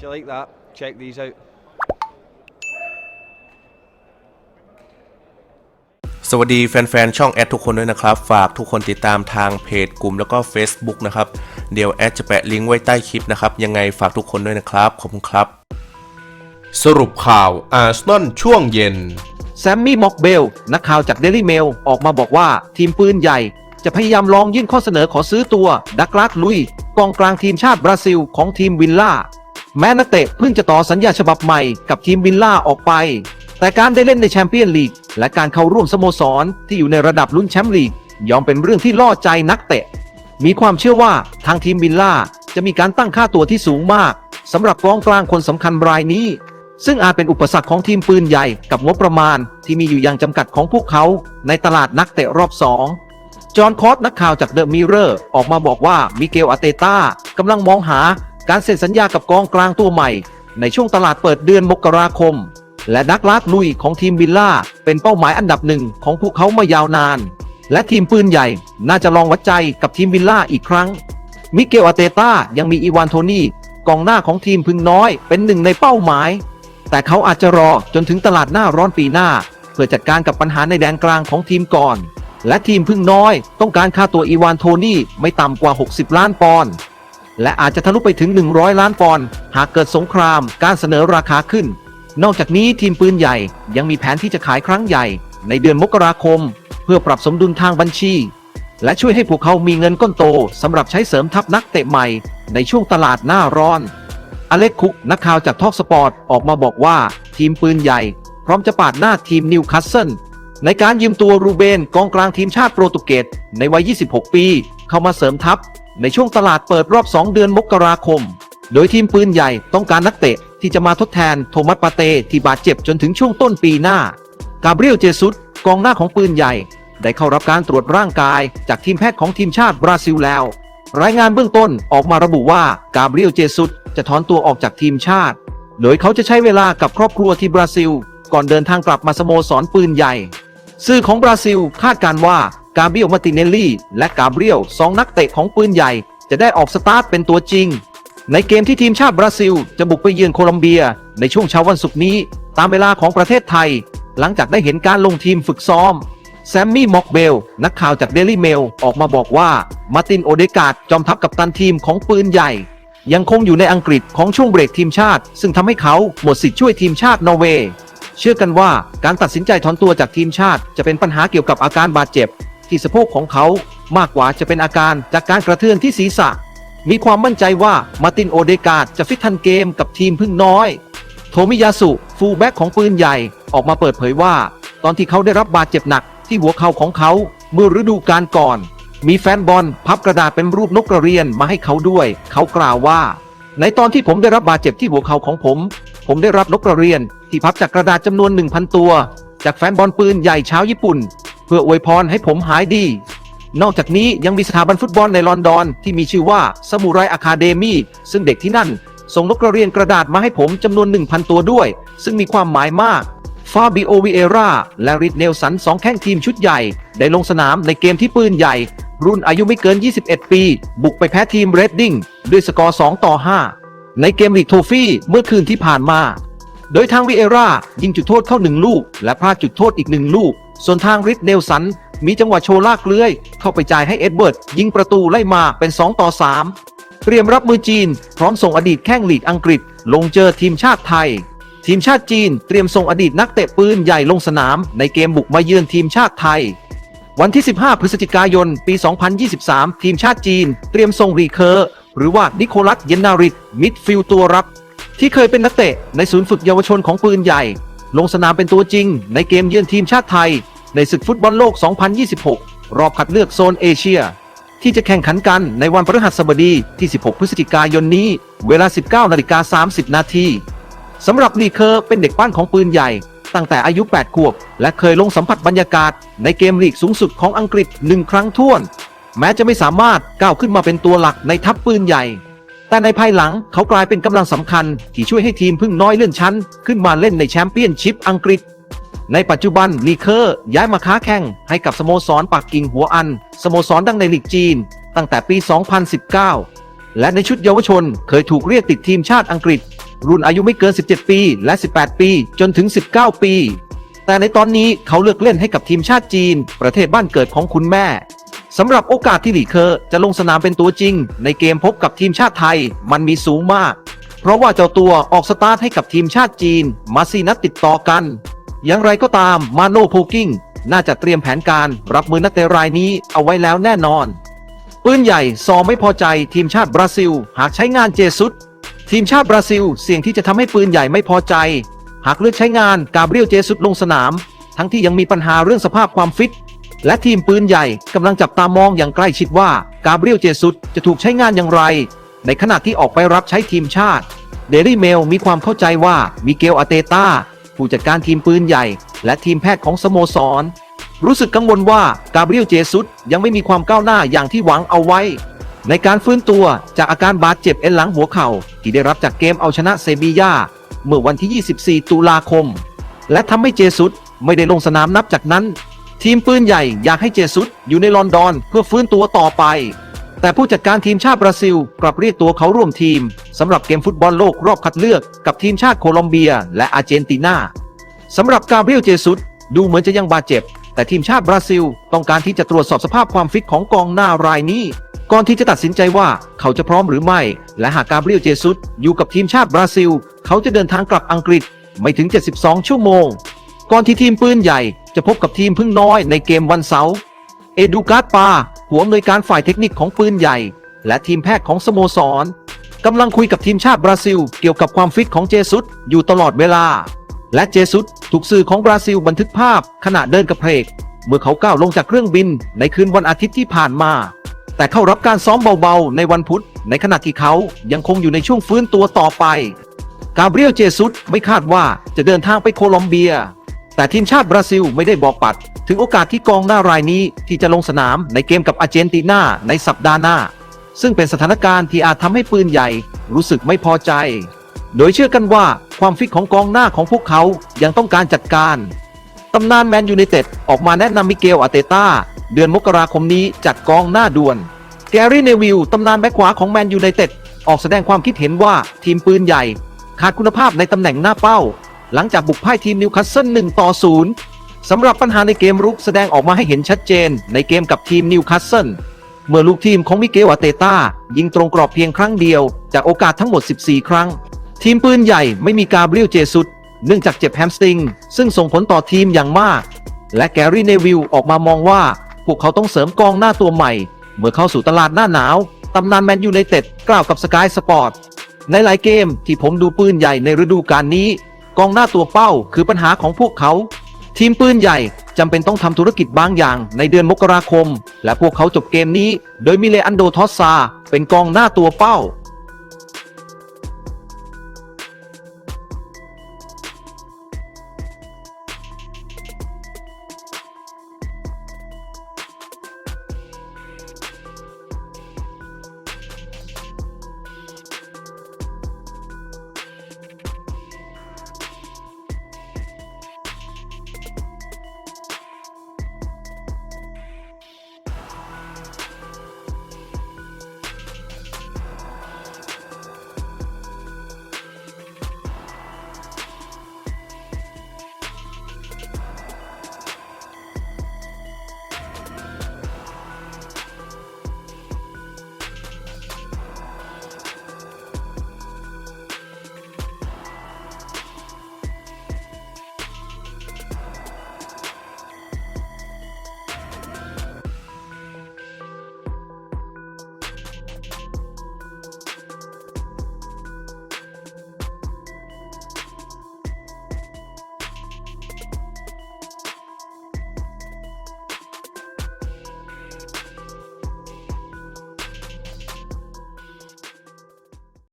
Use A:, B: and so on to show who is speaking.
A: If you like that, check these out.
B: สวัสดีแฟนๆ ช่องแอดทุกคนด้วยนะครับ ฝากทุกคนติดตามทางเพจกลุ่มแล้วก็ Facebook นะครับ เดี๋ยวแอดจะแปะลิงก์ไว้ใต้คลิปนะครับ ยังไงฝากทุกคนด้วยนะครับ ขอบคุณครับ
C: สรุปข่าวอาร์เซนอลช่วงเย็น
D: แซมมี่ ม็อกเบล นักข่าวจากเดลี่เมลออกมาบอกว่าทีมปืนใหญ่ จะพยายามลองยื่นข้อเสนอขอซื้อตัวดักลาสลุย กองกลางทีมชาติบราซิลของทีมวิลล่า แม้นักเตะเพิ่งจะต่อสัญญาฉบับใหม่กับทีมวิลล่าออกไป แต่การได้เล่นในแชมเปี้ยนลีก และการเข้าร่วมสโมสรที่อยู่ในระดับลุ้นแชมป์ลีกยอมเป็นเรื่องที่ล่อใจนักเตะ มีความเชื่อว่าทางทีมวิลล่าจะมีการตั้งค่าตัวที่สูงมากสำหรับกองกลางคนสำคัญรายนี้ ซึ่งอาจเป็นอุปสรรคของทีมปืนใหญ่กับงบประมาณที่มีอยู่อย่างจำกัดของพวกเขาในตลาดนักเตะรอบสองจอห์นคอสนักข่าวจากเดอะมิเรอร์ออกมาบอกว่ามิเกลอาเตต้ากำลังมองหา การเซ็นสัญญากับกองกลางตัวใหม่ ในช่วงตลาดเปิดเดือนมกราคม และนักลาดลุยของทีมวิลล่า เป็นเป้าหมายอันดับหนึ่งของพวกเขามายาวนาน และทีมปืนใหญ่น่าจะลองวัดใจกับทีมวิลล่าอีกครั้ง มิเกลอาเตต้ายังมีอีวานโทนี่กองหน้าของทีมพึงน้อยเป็นหนึ่งในเป้าหมาย แต่เขาอาจจะรอจนถึงตลาดหน้าร้อนปีหน้า เพื่อจัดการกับปัญหาในแดนกลางของทีมก่อน และทีมพึ่งน้อย ต้องการค่าตัวอีวานโทนี่ไม่ต่ำกว่า 60 ล้านปอนด์ และอาจจะทะลุไปถึง 100 ล้านปอนด์หากเกิดสงครามการเสนอราคาขึ้น นอกจากนี้ทีมปืนใหญ่ยังมีแผนที่จะขายครั้งใหญ่ ในเดือนมกราคม เพื่อปรับสมดุลทางบัญชี และช่วยให้พวกเขามีเงินก้นโตสำหรับใช้เสริมทัพนักเตะใหม่ ในช่วงตลาดหน้าร้อน อเล็กคุกนักข่าวจากทอกสปอร์ตออกมาบอกว่าทีมปืนใหญ่ พร้อมจะปาดหน้าทีมนิวคาสเซิลในการยืมตัวรูเบนกองกลางทีมชาติโปรตุเกสในวัย 26 ปี เข้ามาเสริมทัพ ในช่วงตลาดเปิดรอบ 2 เดือนมกราคม โดยทีมปืนใหญ่ต้องการนักเตะที่จะมาทดแทนโทมัสปาเต้ที่บาดเจ็บจนถึงช่วงต้นปีหน้ากาเบรียลเจซุสกองหน้าของปืนใหญ่ ได้เข้ารับการตรวจร่างกายจากทีมแพทย์ของทีมชาติบราซิลแล้ว รายงานเบื้องต้นออกมาระบุว่ากาเบรียลเจซุสจะถอนตัวออกจากทีมชาติ โดยเขาจะใช้เวลากับครอบครัวที่บราซิล ก่อนเดินทางกลับมาสโมสรปืนใหญ่ สื่อของบราซิลคาดการณ์ว่า กาเบียลมาติเนลลี่และกาเบียลสองนักเตะของปืนใหญ่ จะได้ออกสตาร์ทเป็นตัวจริง ในเกมที่ทีมชาติบราซิล จะบุกไปเยือนโคลอมเบีย ในช่วงเช้าวันศุกร์นี้ ตามเวลาของประเทศไทย หลังจากได้เห็นการลงทีมฝึกซ้อมแซมมี่ มอกเบล นักข่าวจากเดลี่เมลออกมาบอกว่ามาร์ติน โอเดกาดจอมทัพกับตันทีมของปืนใหญ่ ยังคงอยู่ในอังกฤษของช่วงเบรกทีมชาติ ซึ่งทำให้เขาหมดสิทธิ์ช่วยทีมชาตินอร์เวย์เชื่อกันว่าการตัดสินใจถอนตัวจากทีมชาติจะเป็นปัญหาเกี่ยวกับอาการบาดเจ็บ ที่สะโพกของเขามากกว่าจะเป็นอาการจากการกระเทือนที่ศีรษะ มีความมั่นใจว่ามาร์ตินโอเดกาดจะฟิตทันเกมกับทีมพึ่งน้อย โทมิยาสุ ฟูลแบ็กของปืนใหญ่ออกมาเปิดเผยว่า ตอนที่เขาได้รับบาดเจ็บหนักที่หัวเข่าของเขาเมื่อฤดูกาลก่อน มีแฟนบอลพับกระดาษเป็นรูปนกกระเรียนมาให้เขาด้วย เขากล่าวว่า ในตอนที่ผมได้รับบาดเจ็บที่หัวเข่าของผม ผมได้รับนกกระเรียนที่พับจากกระดาษจำนวน1,000ตัว จากแฟนบอลปืนใหญ่ชาวญี่ปุ่น พื่ออวยพรให้ผมหายดี นอกจากนี้ยังมีสถาบันฟุตบอลในลอนดอนที่มีชื่อว่าสมุไรอะคาเดมีซึ่งเด็กที่นั่น ส่งนกกระเรียนกระดาษมาให้ผมจำนวน 1,000 ตัวด้วย ซึ่งมีความหมายมากฟาบิโอวิเอราและริดเนลสันสองแข้งทีมชุดใหญ่ ได้ลงสนามในเกมที่ปืนใหญ่ รุ่นอายุไม่เกิน 21 ปี บุกไปแพ้ทีมเรดดิ้งด้วยสกอร์ 2 ต่อ 5 ในเกมลีกโทฟี่เมื่อคืนที่ผ่านมา โดยทางวิเอรายิงจุดโทษเข้าหนึ่งลูก และพลาดจุดโทษอีกหนึ่งลูก ส่วนทางริดเนลสัน มีจังหวะโชว์ลากเลื้อย เข้าไปจ่ายให้เอ็ดเบิร์ด ยิงประตูไล่มาเป็น 2 ต่อ 3 เตรียมรับมือจีน พร้อมส่งอดีตแข้งลีกอังกฤษ ลงเจอทีมชาติไทย ทีมชาติจีนเตรียมส่งอดีตนักเตะปืนใหญ่ลงสนาม ในเกมบุกมาเยือนทีมชาติไทย วันที่ 15 พฤศจิกายน ปี 2023 ทีมชาติจีน เตรียมส่งรีเคอร์หรือว่านิโคลัสเยนนาริตมิดฟิลด์ตัวรับ ที่เคยเป็นนักเตะในศูนย์ฝึกเยาวชนของปืนใหญ่ ลงสนามเป็นตัวจริง ในเกมเยือนทีมชาติไทย ในศึกฟุตบอลโลก 2026 รอบคัดเลือกโซนเอเชีย ที่จะแข่งขันกันในวันพฤหัสบดีที่ 16 พฤศจิกายนนี้ เวลา 19นาฬิกา30 นาทีสำหรับลีเคอร์เป็นเด็กปั้นของปืนใหญ่ ตั้งแต่อายุ 8 ขวบ และเคยลงสัมผัสบรรยากาศ ในเกมลีกสูงสุดของอังกฤษหนึ่งครั้งท้วน แม้จะไม่สามารถก้าวขึ้นมาเป็นตัวหลักในทัพปืนใหญ่ แต่ในภายหลังเขากลายเป็นกำลังสำคัญที่ช่วยให้ทีมพึ่งน้อยเลื่อนชั้น ขึ้นมาเล่นในแชมเปี้ยนชิพอังกฤษ ในปัจจุบันลีเคอร์ย้ายมาค้าแข่งให้กับสโมสรปักกิ่งหัวอัน สโมสรดังในลีกจีน ตั้งแต่ปี 2019 และในชุดเยาวชนเคยถูกเรียกติดทีมชาติอังกฤษ รุ่นอายุไม่เกิน 17 ปีและ 18 ปีจนถึง 19 ปี แต่ในตอนนี้เขาเลือกเล่นให้กับทีมชาติจีน ประเทศบ้านเกิดของคุณแม่ สำหรับโอกาสที่หลีเคอร์จะลงสนามเป็นตัวจริง ในเกมพบกับทีมชาติไทยมันมีสูงมาก เพราะว่าเจ้าตัวออกสตาร์ทให้กับทีมชาติจีน มาสี่นัดติดต่อกัน อย่างไรก็ตามมาโนโพกิ้งน่าจะเตรียมแผนการรับมือนักเตะรายนี้เอาไว้แล้วแน่นอน ปืนใหญ่ซอไม่พอใจทีมชาติบราซิล หากใช้งานเจซุสทีมชาติบราซิล เสี่ยงที่จะทำให้ปืนใหญ่ไม่พอใจ หากเลือกใช้งานกาเบรียลเจซุสลงสนาม ทั้งที่ยังมีปัญหาเรื่องสภาพความฟิต และทีมปืนใหญ่กำลังจับตามองอย่างใกล้ชิดว่ากาเบรียลเจซุสจะถูกใช้งานอย่างไร ในขณะที่ออกไปรับใช้ทีมชาติเดลี่เมลมีความเข้าใจว่ามิเกลอาเตตาผู้จัดการทีมปืนใหญ่ และทีมแพทย์ของสโมสร รู้สึกกังวลว่ากาเบรียลเจซุสยังไม่มีความก้าวหน้าอย่างที่หวังเอาไว้ ในการฟื้นตัวจากอาการบาดเจ็บเอ็นหลังหัวเข่า ที่ได้รับจากเกมเอาชนะเซบียาเมื่อวันที่ 24 ตุลาคม และทำให้เจซุสไม่ได้ลงสนามนับจากนั้น ทีมปืนใหญ่อยากให้เจซุสอยู่ในลอนดอนเพื่อฟื้นตัวต่อไป แต่ผู้จัดการทีมชาติบราซิล กลับเรียกตัวเขาร่วมทีมสำหรับเกมฟุตบอลโลกรอบคัดเลือกกับทีมชาติโคลอมเบีย และอาร์เจนตินาสำหรับกาเบรียลเจซุสดูเหมือนจะยังบาดเจ็บ แต่ทีมชาติบราซิล ต้องการที่จะตรวจสอบสภาพความฟิตของกองหน้ารายนี้ ก่อนที่จะตัดสินใจว่าเขาจะพร้อมหรือไม่ และหากกาเบรียลเจซุสอยู่กับทีมชาติบราซิล เขาจะเดินทางกลับอังกฤษไม่ถึง 72 ชั่วโมง ก่อนที่ทีมปืนใหญ่จะพบกับทีมพึ่งน้อยในเกมวันเสาร์เอดูการ์ดปาหัวอำนวยการฝ่ายเทคนิคของปืนใหญ่ และทีมแพทย์ของสโมสรกำลังคุยกับทีมชาติบราซิล เกี่ยวกับความฟิตของเจซุสอยู่ตลอดเวลา และเจซุสถูกสื่อของบราซิลบันทึกภาพขณะเดินกระเพก เมื่อเขาก้าวลงจากเครื่องบินในคืนวันอาทิตย์ที่ผ่านมา แต่เข้ารับการซ้อมเบาๆ ในวันพุธ ในขณะที่เขายังคงอยู่ในช่วงฟื้นตัวต่อไป กาเบรียลเจซุสไม่คาดว่าจะเดินทางไปโคลอมเบีย แต่ทีมชาติบราซิลไม่ได้บอกปัด ถึงโอกาสที่กองหน้ารายนี้ที่จะลงสนามในเกมกับอาร์เจนตินาในสัปดาห์หน้า ซึ่งเป็นสถานการณ์ที่อาจทำให้ปืนใหญ่ รู้สึกไม่พอใจ โดยเชื่อกันว่าความฟิตของกองหน้าของพวกเขายังต้องการจัดการตำนานแมนยูไนเต็ดออกมาแนะนำมิเกลอารเตตาเดือนมกราคมนี้จัดกองหน้าด่วน แกรี่เนวิลตำนานแบ็คขวาของแมนยูไนเต็ดออกแสดงความคิดเห็นว่าทีมปืนใหญ่ ขาดคุณภาพในตำแหน่งหน้าเป้า หลังจากบุกพ่ายทีมนิวคาสเซิล1ต่อ 0 สำหรับปัญหาในเกมรุกแสดงออกมาให้เห็นชัดเจน ในเกมกับทีมนิวคาสเซิลเมื่อลูกทีมของมิเกลอาเตตายิงตรงกรอบเพียงครั้งเดียว จากโอกาสทั้งหมด 14 ครั้ง ทีมปืนใหญ่ไม่มีกาเบรียลเจซุสเนื่องจากเจ็บแฮมสตริง ซึ่งส่งผลต่อทีมอย่างมาก และแกรี่เนวิลออกมามองว่า พวกเขาต้องเสริมกองหน้าตัวใหม่ เมื่อเข้าสู่ตลาดหน้าหนาวตำนานแมนยูไนเต็ดกล่าวกับสกายสปอร์ตในหลายเกมที่ผมดูปืนใหญ่ในฤดูกาลนี้ กองหน้าตัวเป้าคือปัญหาของพวกเขา ทีมปืนใหญ่จำเป็นต้องทำธุรกิจบางอย่างในเดือนมกราคม และพวกเขาจบเกมนี้ โดยมิเลอันโดทอสซาเป็นกองหน้าตัวเป้า